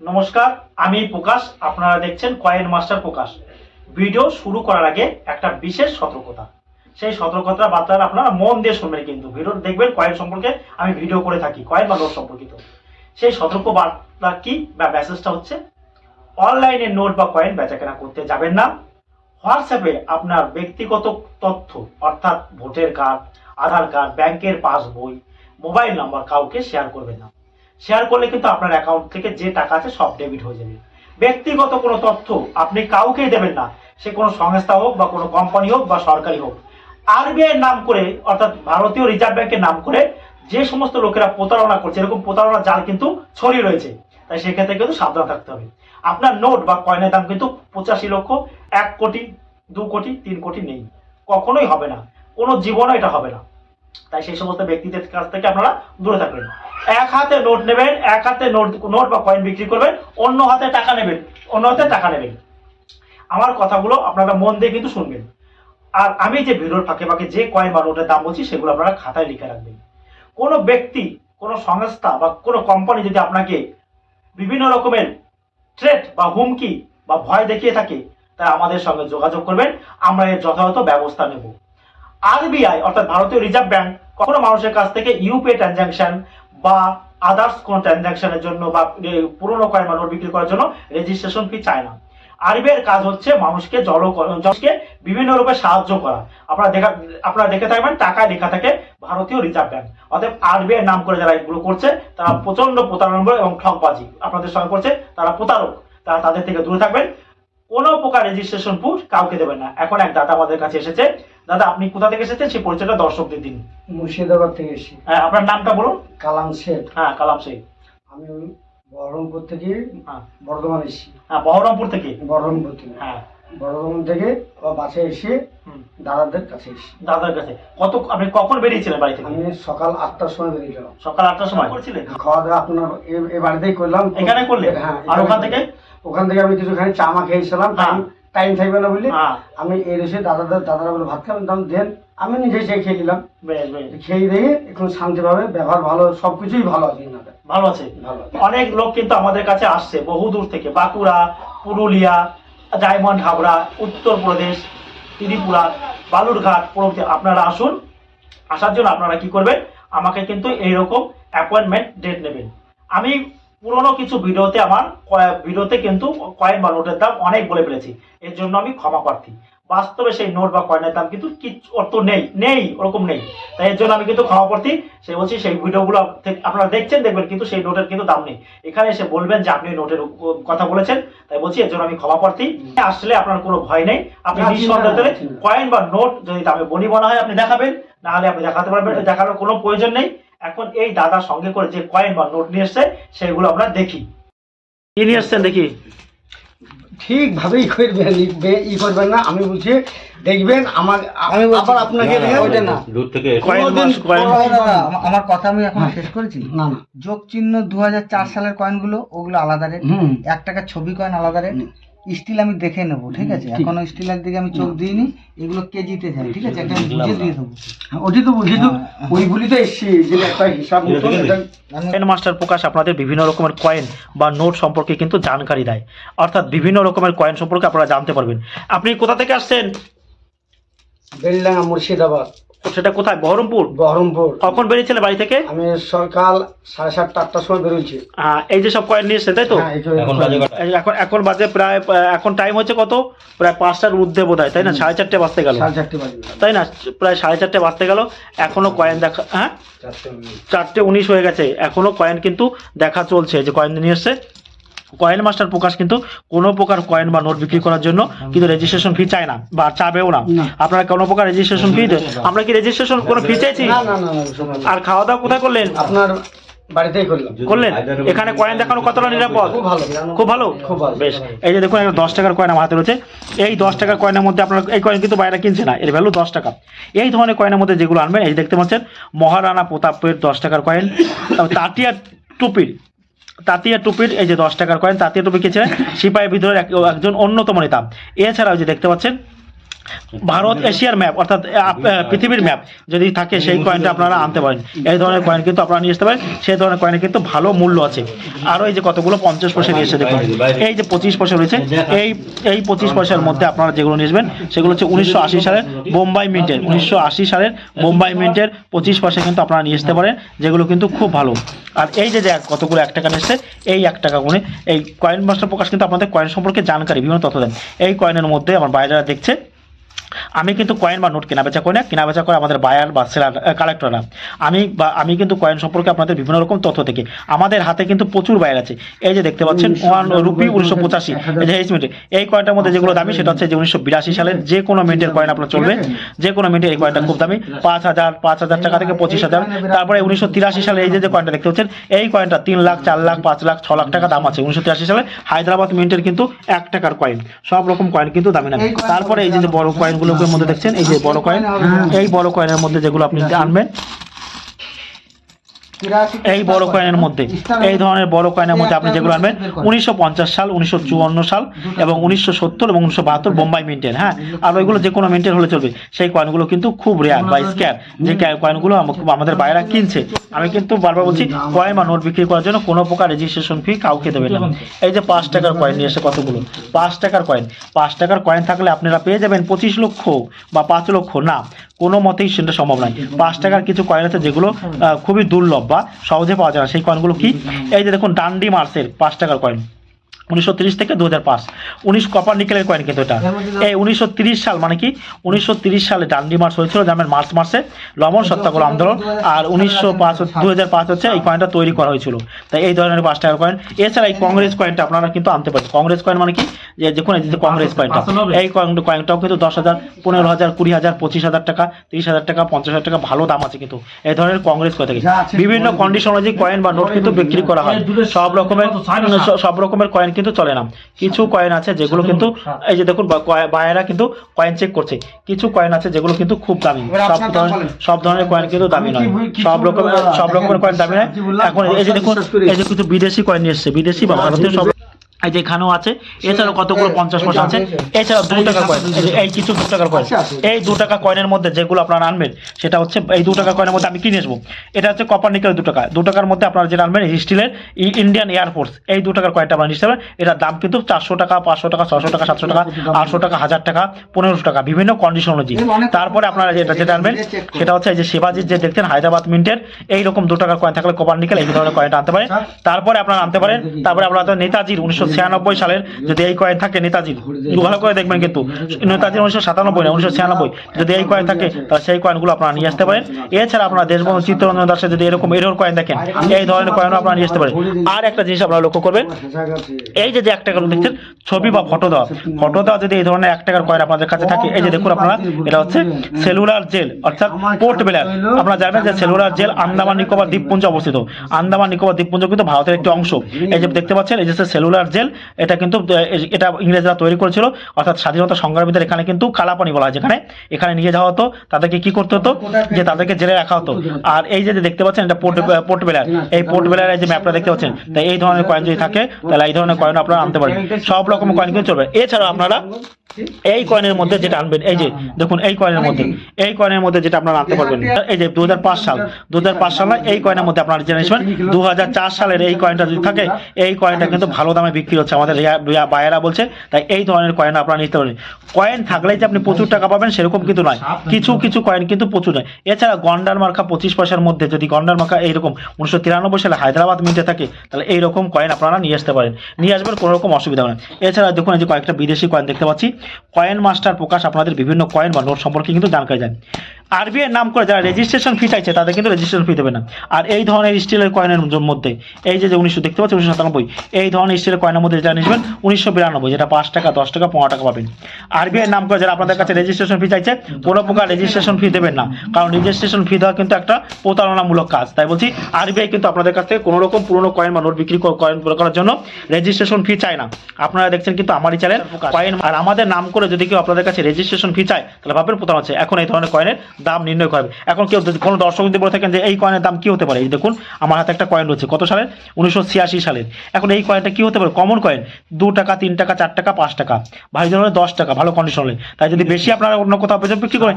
নমস্কার, আমি প্রকাশ। আপনারা দেখছেন কয়েন মাস্টার প্রকাশ। ভিডিও শুরু করার আগে একটা বিশেষ সতর্কতা। সেই সতর্কতা বার্তা আপনারা মন দিয়ে শুনবেন কিন্তু। ভিডিও দেখবেন কয়েন সম্পর্কে আমি ভিডিও করে থাকি, কয়েন বা নোট সম্পর্কিত। সেই সতর্ক বার্তা কি বা মেসেজটা হচ্ছে, অনলাইনে নোট বা কয়েন বেচাকেনা করতে যাবেন না। হোয়াটসঅ্যাপে আপনার ব্যক্তিগত তথ্য, অর্থাৎ ভোটার কার্ড আধার কার্ড ব্যাংকের পাসবই মোবাইল নাম্বার কাউকে শেয়ার করবেন না। শেয়ার করলে কিন্তু আপনার অ্যাকাউন্ট থেকে যে টাকা আছে সব ডেবিট হয়ে যাবে। ব্যক্তিগত কোনো তথ্য আপনি কাউকেই দেবেন না। সে কোনো সংস্থা হোক বা কোনো কোম্পানি হোক বা সরকারি হোক। আরবিআই নাম করে, অর্থাৎ ভারতীয় রিজার্ভ ব্যাংকের নাম করে যে সমস্ত লোকেরা প্রতারণা করছে, এরকম প্রতারণা জাল কিন্তু ছড়িয়ে রয়েছে। তাই সেক্ষেত্রে কিন্তু সাবধান থাকতে হবে। আপনার নোট বা কয়নের দাম কিন্তু পঁচাশি লক্ষ, এক কোটি, দু কোটি, তিন কোটি নেই। কখনোই হবে না। কোনো জীবনও এটা হবে না। তাই সেই সমস্ত ব্যক্তিদের কাছ থেকে আপনারা দূরে থাকবেন। এক হাতে নোট নেবেন, এক হাতে নোট নোট বা কয়েন বিক্রি করবেন, অন্য হাতে টাকা নেবেন, অন্য হাতে টাকা নেবেন। আমার কথাগুলো আপনারা মন দিয়ে কিন্তু শুনবেন। আর আমি যে ভিডিওর ফাঁকে ফাঁকে যে কয়েন বা নোটের দাম বলছি, সেগুলো আপনারা খাতায় লিখে রাখবেন। কোনো ব্যক্তি, কোনো সংস্থা বা কোনো কোম্পানি যদি আপনাকে বিভিন্ন রকমের থ্রেট বা হুমকি বা ভয় দেখিয়ে থাকে তাই আমাদের সঙ্গে যোগাযোগ করবেন, আমরা এর যথাযথ ব্যবস্থা নেব। আরবিআই, অর্থাৎ ভারতীয় রিজার্ভ ব্যাংক, কখনো মানুষের কাছ থেকে ইউপিআই ট্রানজাকশন বা আদার্স কোনো ট্রানজাকশনের জন্য বা পুরনো কয়েন বা নোট বিক্রি করার জন্য রেজিস্ট্রেশন ফি চায় না। আরবিআই এর কাজ হচ্ছে মানুষকে জল মানুষকে বিভিন্ন রূপে সাহায্য করা। আপনারা দেখা, আপনারা দেখে থাকবেন, টাকায় লেখা থাকে ভারতীয় রিজার্ভ ব্যাংক। অতএব আরবিআই নাম করে যারা এগুলো করছে, তারা প্রচণ্ড প্রতারণা এবং ঠকবাজি আপনাদের সঙ্গে করছে, তারা প্রতারক। তারা তাদের থেকে দূরে থাকবেন। কোনো প্রকার রেজিস্ট্রেশন প্রুফ কাউকে দেবেন না। এখন এক দাদা আমাদের কাছে এসেছে। দাদা আপনি কোথা থেকে এসেছেন? সেই পরিচয়টা দর্শকদের দিন। মুর্শিদাবাদ থেকে এসেছি। হ্যাঁ আপনার নামটা বলুন। কালাম শেখ। হ্যাঁ কালাম শেখ। আমি বহরমপুর থেকে হ্যাঁ। বর্ধমান এসেছি। হ্যাঁ বহরমপুর থেকে? বহরমপুর থেকে। হ্যাঁ। বর্ধমান থেকে আবার বাসে এসে দাদাদের কাছে দাদার কাছে। কত আপনি কখন বেরিয়েছিলেন বাড়ি থেকে? আমি সকাল আটটার সময় বেরিয়ে গেলাম সকাল আটটার সময়? করছিলেন? খাওয়া দাওয়া আপনার এ- এ বাড়িতেই করলাম। এখানে করলেন? হ্যাঁ আর ওখান থেকে? ওখান থেকে আমি কিছুখানি চা মা খেয়েছিলাম। হ্যাঁ। টাইম টাইম থাকবে না বলে হ্যাঁ। আমি এর এসে দাদাদের দাদারা বলে ভাত খাবেন? দাম দেন আমি নিজে সে খেয়ে নিলাম। বেশ বেশ। খেয়ে দিয়ে এখন শান্তিভাবে ব্যবহার ভালো সবকিছুই ভালো আছে এনাদের ভালো আছে। ভালো আছে। অনেক লোক কিন্তু আমাদের কাছে আসছে বহু দূর থেকে। বাঁকুড়া পুরুলিয়া ডায়মন্ড হাবড়া উত্তরপ্রদেশ ত্রিপুরা, বালুরঘাট প্রভৃতি আপনারা আসুন। আসার জন্য আপনারা কি করবেন? আমাকে কিন্তু এইরকম অ্যাপয়েন্টমেন্ট ডেট নেবেন। আমি পুরনো কিছু ভিডিওতে আমার ভিডিওতে কিন্তু কয়েন বা নোটের দাম অনেক বলে ফেলেছি। এর জন্য আমি ক্ষমা প্রার্থী। বাস্তবে সেই নোট বা কয়েনের দাম কিন্তু কিছু অর্থ নেই নেই ওরকম নেই। তাই এর জন্য আমি কিন্তু ক্ষমা প্রার্থী সে বলছি সেই ভিডিওগুলো আপনারা দেখছেন দেখবেন কিন্তু সেই নোটের কিন্তু দাম নেই। এখানে এসে বলবেন যে আপনি নোটের কথা বলেছেন তাই বলছি এর জন্য আমি ক্ষমা প্রার্থী। আসলে আপনার কোনো ভয় নেই আপনি নিঃসন্দেহে কয়েন বা নোট যদি দামে বনি বলা হয় আপনি দেখাবেন না হলে আপনি দেখাতে পারবেন দেখানোর কোনো প্রয়োজন নেই। এখন এই দাদা সঙ্গে করে যে কয়েন বা নোট নিয়ে এসছে সেগুলো আমরা দেখি। কি নিয়ে এসছেন দেখি? ঠিকভাবেই করবেন ই- ই করবেন না। আমি বলছি দেখবেন আমার আমি আবার আপনাকে ওইটা না। দূর থেকে আমার কথা আমি এখন। শেষ করেছি? না না। যোগ চিহ্ন দু হাজার চার সালের কয়েনগুলো ওগুলো আলাদা রেট। এক টাকার ছবি কয়েন আলাদা রেট। স্টিল আমি দেখে নেব ঠিক আছে। এখনও স্টিলের দিকে আমি চোখ দিইনি এগুলো কেজিতে যায় ঠিক আছে? একটা বুঝে দিয়ে দেবো। ওটি তো বুঝি তো ওইগুলি তো এসছি যে একটা হিসাব কয়েন মাস্টার প্রকাশ আপনাদের বিভিন্ন রকমের কয়েন বা নোট সম্পর্কে কিন্তু জানকারি দেয়। অর্থাৎ বিভিন্ন রকমের কয়েন সম্পর্কে আপনারা জানতে পারবেন। আপনি কোথা থেকে আসছেন? বেলডাঙ্গা মুর্শিদাবাদ। সেটা কোথায়? বহরমপুর? বহরমপুর। কখন বেরিয়েছিলেন বাড়ি থেকে? আমি সকাল সাড়ে সাতটা আটটার সময় বেরোচ্ছি। এই যে সব কয়েন নিয়ে তাই তো? হ্যাঁ, এখন বাজে কটা? এই এখন এখন বাজে প্রায় এখন টাইম হচ্ছে কত? প্রায় পাঁচটার ঊর্ধ্বে বোধ হয় তাই না? সাড়ে চারটে বাজতে গেল। সাড়ে চারটে বাজে। তাই না? প্রায় সাড়ে চারটে বাজতে গেল। এখনও কয়েন দেখা হ্যাঁ? চারটে চারটে উনিশ হয়ে গেছে। এখনও কয়েন কিন্তু দেখা চলছে যে কয়েন নিয়ে এসছে। কয়েন মাস্টার প্রকাশ কিন্তু কোনো প্রকার কয়েন বা নোট বিক্রি করার জন্য কিন্তু রেজিস্ট্রেশন ফি চায় না বা চাবেও না। আপনারা কোনো প্রকার রেজিস্ট্রেশন ফি আমরা কি রেজিস্ট্রেশন কোনো ফি চাইছি? না না না না আর খাওয়া দাওয়া কোথায় করলেন? আপনার বাড়িতেই করলাম। করলেন? এখানে কয়েন দেখানো কতটা নিরাপদ? খুব ভালো খুব ভালো? বেশ এই যে দেখুন দশ টাকার কয়েন আমার হাতে রয়েছে। এই দশ টাকার কয়েনের মধ্যে আপনার এই কয়েন কিন্তু বাইরে কিনছে না এর ভ্যালু দশ টাকা। এই ধরনের কয়েনের মধ্যে যেগুলো আনবেন এই দেখতে পাচ্ছেন মহারানা প্রতাপের দশ টাকার কয়েন তারপর তাঁতিয়া টুপির তাঁতিয়া টুপির, এই যে দশ টাকার কয়েন তাঁতিয়া টুপি কে ছিলেন সিপাহী বিদ্রোহের এক- একজন অন্যতম নেতা। এছাড়াও যে দেখতে পাচ্ছেন ভারত এশিয়ার ম্যাপ অর্থাৎ পৃথিবীর ম্যাপ যদি থাকে সেই কয়েনটা আপনারা আনতে পারেন। এই ধরনের কয়েন কিন্তু আপনারা নিয়ে আসতে পারেন। সেই ধরনের কয়েনের কিন্তু ভালো মূল্য আছে। আরও এই যে কতগুলো পঞ্চাশ পয়সা নিয়ে এসে দেখুন, এই যে পঁচিশ পয়সা রয়েছে, এই এই পঁচিশ পয়সার মধ্যে আপনারা যেগুলো নিয়ে আসবেন, সেগুলো হচ্ছে উনিশশো আশি সালের বোম্বাই মিন্টের উনিশশো আশি সালের বোম্বাই মিন্টের পঁচিশ পয়সা কিন্তু আপনারা নিয়ে আসতে পারেন, যেগুলো কিন্তু খুব ভালো। আর এই যে কতগুলো এক টাকা এসছে, এই এক টাকা গুণে, এই কয়েন মাস্টার প্রকাশ কিন্তু আপনাদের কয়েন সম্পর্কে জানকারি, বিভিন্ন তথ্য দেন। এই কয়েনের মধ্যে আমার বাইরেরা দেখছে আমি কিন্তু কয়েন বা নোট কেনা বেচা করি না। কেনা বেচা করে আমাদের বায়ার বা সেলার কালেক্টররা আমি বা আমি কিন্তু কয়েন সম্পর্কে আপনাদের বিভিন্ন রকম তথ্য থেকে আমাদের হাতে কিন্তু প্রচুর বায়ার আছে। এই যে দেখতে পাচ্ছেন ওয়ান রুপি উনিশশো পঁচাশি। এই যে মিনিটে। এই কয়েনটার মধ্যে যেগুলো দামি সেটা হচ্ছে যে উনিশশো বিরাশি সালের যে কোনো মিনিটের কয়েন আপনার চলবে। যে কোনো মিনিটের এই কয়েনটা খুব দামি। পাঁচ হাজার পাঁচ হাজার টাকা থেকে পঁচিশ হাজার। তারপরে উনিশশো তিরাশি সালে এই যে কয়েনটা দেখতে পাচ্ছেন এই কয়েনটা তিন লাখ চার লাখ পাঁচ লাখ ছ লাখ টাকা দাম আছে। উনিশশো তিরাশি সালে হায়দ্রাবাদ মিন্টের কিন্তু এক টাকার কয়েন সব রকম কয়েন কিন্তু দামি না। তারপরে এই যে বড় কয়েনগুলোর মধ্যে দেখছেন? এই যে বড় কয়েন এই বড় কয়েনের মধ্যে যেগুলো আপনি আনবেন এই বড় কয়েনের মধ্যে এই ধরনের বড় কয়েনের মধ্যে আপনি যেগুলো আনবেন উনিশশো পঞ্চাশ সাল উনিশশো চুয়ান্ন সাল এবং উনিশশো সত্তর এবং উনিশশো বাহাত্তর বোম্বাই মিন্টের হ্যাঁ? আর ওইগুলো যে কোনো মিন্টের হলে চলবে। সেই কয়েনগুলো কিন্তু খুব রেয়ার বা স্ক্যার যে কয়েনগুলো আমাদের বাইরা কিনছে। আমি কিন্তু বারবার বলছি কয়েন বা নোট বিক্রি করার জন্য কোনো প্রকার রেজিস্ট্রেশন ফি কাউকে দেবেন না। এই যে পাঁচ টাকার কয়েন নিয়ে এসে কতগুলো? পাঁচ টাকার কয়েন পাঁচ টাকার কয়েন থাকলে আপনারা পেয়ে যাবেন পঁচিশ লক্ষ বা পাঁচ লক্ষ। না কোনো মতেই সেটা সম্ভব নয়। পাঁচ টাকার কিছু কয়েন আছে যেগুলো খুবই দুর্লভ বা সহজে পাওয়া যায় না। সেই কয়েনগুলো কি? এই যে দেখুন, ডান্ডি মার্সের পাঁচ টাকার কয়েন উনিশশো তিরিশ থেকে দু হাজার পাঁচ। উনিশ কপার নিকেলের কয়েন কিন্তু এটা। এই উনিশশো সাল মানে কি? উনিশশো সালে ডান্ডি মার্চ হয়েছিল যেমন মার্চ মাসে লবণ সত্যাগ্রহ আন্দোলন। আর উনিশশো পাঁচ দু হচ্ছে এই কয়েনটা তৈরি করা হয়েছিল। তাই এই ধরনের পাঁচ টাকার কয়েন এছাড়া এই কংগ্রেস কয়েনটা আপনারা কিন্তু আনতে পারেন। কংগ্রেস কয়েন মানে কি? যে দেখুন এই যে কংগ্রেস কয়েনটা এই কয়েনটাও কিন্তু দশ হাজার পনেরো হাজার কুড়ি হাজার পঁচিশ হাজার টাকা তিরিশ হাজার টাকা পঞ্চাশ হাজার টাকা ভালো দাম আছে কিন্তু। এই ধরনের কংগ্রেস কয়েন থেকে। বিভিন্ন কন্ডিশন অনুযায়ী কয়েন বা নোট কিন্তু বিক্রি করা হয়। সব রকমের সব রকমের কয়েন কিন্তু চলে না। কিছু কয়েন আছে যেগুলো কিন্তু এই যে দেখুন বায়েরা কিন্তু কয়েন চেক করছে। কিছু কয়েন আছে যেগুলো কিন্তু খুব দামি। সব ধরনের সব ধরনের কয়েন কিন্তু দামি নয়। সব রকমের সব রকমের কয়েন দামি নয়। এখন এই যে দেখুন এই যে কিছু বিদেশি কয়েন নিয়ে এসছে। বিদেশি বা ভারতীয় সব এই যে এখানেও আছে এছাড়াও কতগুলো পঞ্চাশ পয়সা আছে? এছাড়াও দু টাকার কয়েন এই কিছু দু টাকার কয়েন। এই দু টাকা কয়েনের মধ্যে যেগুলো আপনারা আনবেন সেটা হচ্ছে এই দু টাকা কয়েনের মধ্যে আমি কিনে আসব এটা হচ্ছে কপার নিকেল দু টাকা। দু টাকার মধ্যে আপনারা যেটা আনবেন স্টিলের ইন্ডিয়ান এয়ারফোর্স এই দু টাকার কয়েনটা আপনারা নিতে পারবেন। এটার দাম কিন্তু চারশো টাকা পাঁচশো টাকা ছশো টাকা সাতশো টাকা আটশো টাকা হাজার টাকা পনেরোশো টাকা বিভিন্ন কন্ডিশন অনুযায়ী। তারপরে আপনারা যেটা যেটা আনবেন সেটা হচ্ছে এই যে শিবাজির যে দেখতেন হায়দ্রাবাদ মিন্টের এইরকম দু টাকার কয়েন থাকলে কপার নিকেল এই ধরনের কয়েনটা আনতে পারেন। তারপরে আপনারা আনতে পারেন তারপরে আপনারা নেতাজির উনিশশো ছিয়ানব্বই সালের যদি এই কয়েন থাকে নেতাজির ভালো করে দেখবেন কিন্তু নেতাজির উনিশশো সাতানব্বই না, উনিশশো ছিয়ানব্বই। যদি এই কয়েন থাকে, তাহলে সেই কয়েনগুলো আপনারা নিয়ে আসতে পারেন। এছাড়া আপনারা দেশবন্ধু চিত্তরঞ্জন দাসের যদি এরকম এরোর কয়েন দেখেন, এই ধরনের কয়েনও আপনারা নিয়ে আসতে পারেন। আর একটা জিনিস আপনারা লক্ষ্য করবেন, এই যে এক টাকার দেখছেন ছবি বা ফটো দেওয়া ফটো দেওয়া যদি এই ধরনের এক টাকার কয়েন আপনাদের কাছে থাকে, এই যে দেখুন আপনারা, এটা হচ্ছে সেলুলার জেল, অর্থাৎ পোর্ট বেলার আপনারা জানেন যে সেলুলার জেল আন্দামান নিকোবর দ্বীপপুঞ্জে অবস্থিত। আন্দামান নিকোবর দ্বীপপুঞ্জ কিন্তু ভারতের একটি অংশ। এই যে দেখতে পাচ্ছেন, এই যে সেলুলার জেল, এটা কিন্তু এটা ইংরেজরা তৈরি করেছিল। অর্থাৎ স্বাধীনতা সংগ্রামীদের এখানে কিন্তু কালাপানি বলা হয় যেখানে। এখানে নিয়ে যাওয়া হতো, তাদেরকে কি করতে হতো? যে তাদেরকে জেলে রাখা হতো। আর এই যে দেখতে পাচ্ছেন, এটা পোর্ট পোর্ট বেলার। এই পোর্ট বেলার যে ম্যাপটা দেখতে পাচ্ছেন, তাই এই ধরনের কয়েন যদি থাকে, তাহলে এই ধরনের কয়েন আপনারা আনতে পারেন সব রকম কয়েন কিন্তু চলবে। এছাড়াও আপনারা এই কয়েনের মধ্যে যেটা আনবেন এই যে দেখুন এই কয়েনের মধ্যে এই কয়েনের মধ্যে যেটা আপনারা আনতে পারবেন এই যে দু হাজার পাঁচ সাল দু হাজার পাঁচ সালে এই কয়েনের মধ্যে আপনারা জেনে নেবেন দু সালের এই কয়েনটা যদি থাকে এই কয়েনটা কিন্তু ভালো দামে বিক্রি হচ্ছে আমাদের বায়েরা বলছে তাই এই ধরনের কয়েন আপনারা নিতে পারেন কয়েন থাকলেই যে আপনি প্রচুর টাকা পাবেন সেরকম কিন্তু নয়। কিছু কিছু কয়েন কিন্তু প্রচুর নয়। এছাড়া গন্ডার মার্কা পঁচিশ পয়সার মধ্যে যদি গন্ডার মার্কা এইরকম উনিশশো তিরানব্বই সালে হায়দ্রাবাদ মিন্টে থাকে তাহলে এইরকম কয়েন আপনারা নিয়ে আসতে পারেন। নিয়ে আসবেন কোনো রকম অসুবিধা হবে না। এছাড়া দেখুন এই যে কয়েকটা বিদেশি কয়েন দেখতে পাচ্ছি কয়েন মাস্টার প্রকাশ আপনাদের বিভিন্ন কয়েন বা নোট সম্পর্কে কিন্তু জানকারি দেন। আরবিআই নাম করে যারা রেজিস্ট্রেশন ফি চাইছে তাদের কিন্তু রেজিস্ট্রেশন ফি দেবে না। আর এই ধরনের স্টিলের কয়েনের মধ্যে এই যে উনিশশো দেখতে পাচ্ছি উনিশশো সাতানব্বই এই ধরনের স্টিলের কয়েনের মধ্যে যেটা নেবেন উনিশশো বিরানব্বই যেটা পাঁচ টাকা দশ টাকা পনেরো টাকা পাবেন। আরবিআই নাম করে যারা আপনাদের কাছে রেজিস্ট্রেশন ফি চাইছে কোনো প্রকার রেজিস্ট্রেশন ফি দেবেন না। কারণ রেজিস্ট্রেশন ফি দেওয়া কিন্তু একটা প্রতারণামূলক কাজ। তাই বলছি আরবিআই কিন্তু আপনাদের কাছ থেকে কোনো রকম পুরনো কয়েন বা নোট বিক্রি কয়েন করার জন্য রেজিস্ট্রেশন ফি চায় না। আপনারা দেখছেন কিন্তু আমারই চ্যানেল কয়েন আর আমাদের নাম করে যদি কেউ আপনাদের কাছে রেজিস্ট্রেশন ফি চায় তাহলে ভাববেন প্রতারণা আছে এখন এই ধরনের কয়েনের দাম নির্ণয় করবে এখন কেউ যদি কোনো দর্শক যদি বলে থাকেন যে এই কয়েনের দাম কি হতে পারে? এই দেখুন আমার হাতে একটা কয়েন রয়েছে। কত সালের? উনিশশো ছিয়াশি সালের। এখন এই কয়েনটা কি হতে পারে? কমন কয়েন দু টাকা তিন টাকা চার টাকা পাঁচ টাকা। ভারী হলে দশ টাকা ভালো কন্ডিশন হলে। তাই যদি বেশি আপনারা অন্য কোথাও পেছনে বিক্রি করেন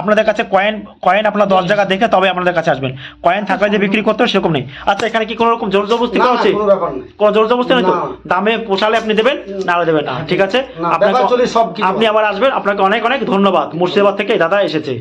আপনাদের কাছে কয়েন কয়েন আপনারা দশ জায়গা দেখে তবে আপনাদের কাছে আসবেন। কয়েন থাকলে যে বিক্রি করতে হবে সেরকম নেই। আচ্ছা এখানে কি কোনো রকম জোর জবরদস্তি করা হচ্ছে? কোনো নেই। জোর জবরদস্তি নয় তো? দামে পোষালে আপনি দেবেন না দেবেন না। ঠিক আছে? আপনাকে আপনি আবার আসবেন। আপনাকে অনেক অনেক ধন্যবাদ। মুর্শিদাবাদ থেকে দাদা এসেছে।